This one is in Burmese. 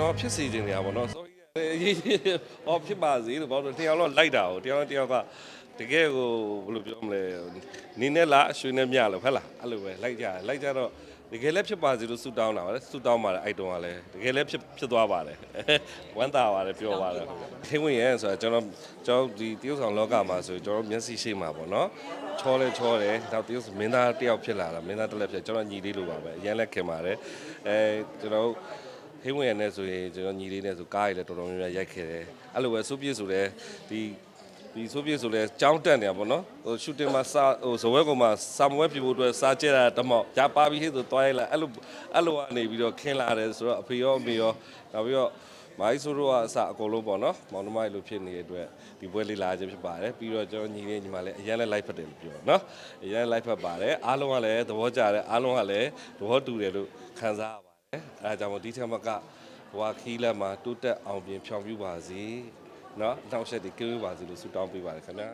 တော်ဖြစ်စီခြင်းနေတာပေါ့နော် sorry ရေးဟောဖြစ်ပါစေလို့ဘာလို့တရားတော့လိုက်တာကိုတရားတယောက်ကတကယ်ကိုဘယ်လိုပြောမလဲနင်းနဲ့လားရွှေနဲ့မြလို့ဟုတ်လားအဲ့လိုပဲလိုက်ကြတယ်လိုက်ကြတော့တကယ်လည်းဖြစ်ပါစေလို့ဆုတောင်းတာပါလေဆုတောင်းပါတယ်အဲ့တုန်းကလည်းတကယ်လည်းဖြစ်ဖြစ်သွားပါတယ်ဝမ်းသာပါတယ်ပြောပါတယ်ထင်းဝင်ရဲဆိုတာကျွန်တော်ကျွန်တော်ဒီတရုတ်ဆောင်လောကမှာဆိုကျွန်တော်မျက်စိရှိမှာပေါ့နော်ချောလဲချောတယ်နောက်တရုတ်မင်းသားတယောက်ဖြစ်လာတာမင်းသားတစ်လက်ဖြစ်ကျွန်တော်ညီလေးလိုပါပဲအရင်လည်းခင်ပါတယ်အဲကျွန်တော် ဟိဝင်ရနဲ့ဆိုရင်ကျွန်တော်ညီလေးနဲ့ဆိုကားရည်လည်းတော်တော်များများရိုက်ခဲ့တယ်အဲ့လိုပဲစိုးပြည့်ဆိုလည်းဒီဒီစိုးပြည့်ဆိုလည်းကြောင်းတက်နေတာပေါ့နော်ဟိုရှူတင်မှာစာဟိုဇဝဲကောင်မှာစာမွဲပြဖို့အတွက်စာကျက်တာတမောက်ဂျာပါပြီးဟိဆိုတွားရလာအဲ့လိုအဲ့လိုကနေပြီးတော့ခင်းလာတယ်ဆိုတော့အဖေရောအမေရောနောက်ပြီးတော့မိုင်းဆိုတော့အစအကုန်လုံးပေါ့နော်မောင်နှမလိုဖြစ်နေတဲ့အတွက်ဒီပွဲလေးလာခြင်းဖြစ်ပါတယ်ပြီးတော့ကျွန်တော်ညီလေးညီမလေးအရင်လည်း live ဖတ်တယ်လို့ပြောနော်အရင် live ဖတ်ပါတယ်အားလုံးကလည်းသဘောကျတယ်အားလုံးကလည်းသဘောတူတယ်လို့ခံစားရပါတယ် အဲဒါကြောင့်မို့ဒီထက်မက ဘဝခီးလက်မှာတိုးတက်အောင်ပြင်ဖြောင်ပြပါစေเนาะအနောက်ရှက်တွေကင်းဝေးပါစေလို့ဆုတောင်းပေးပါတယ်ခင်ဗျာ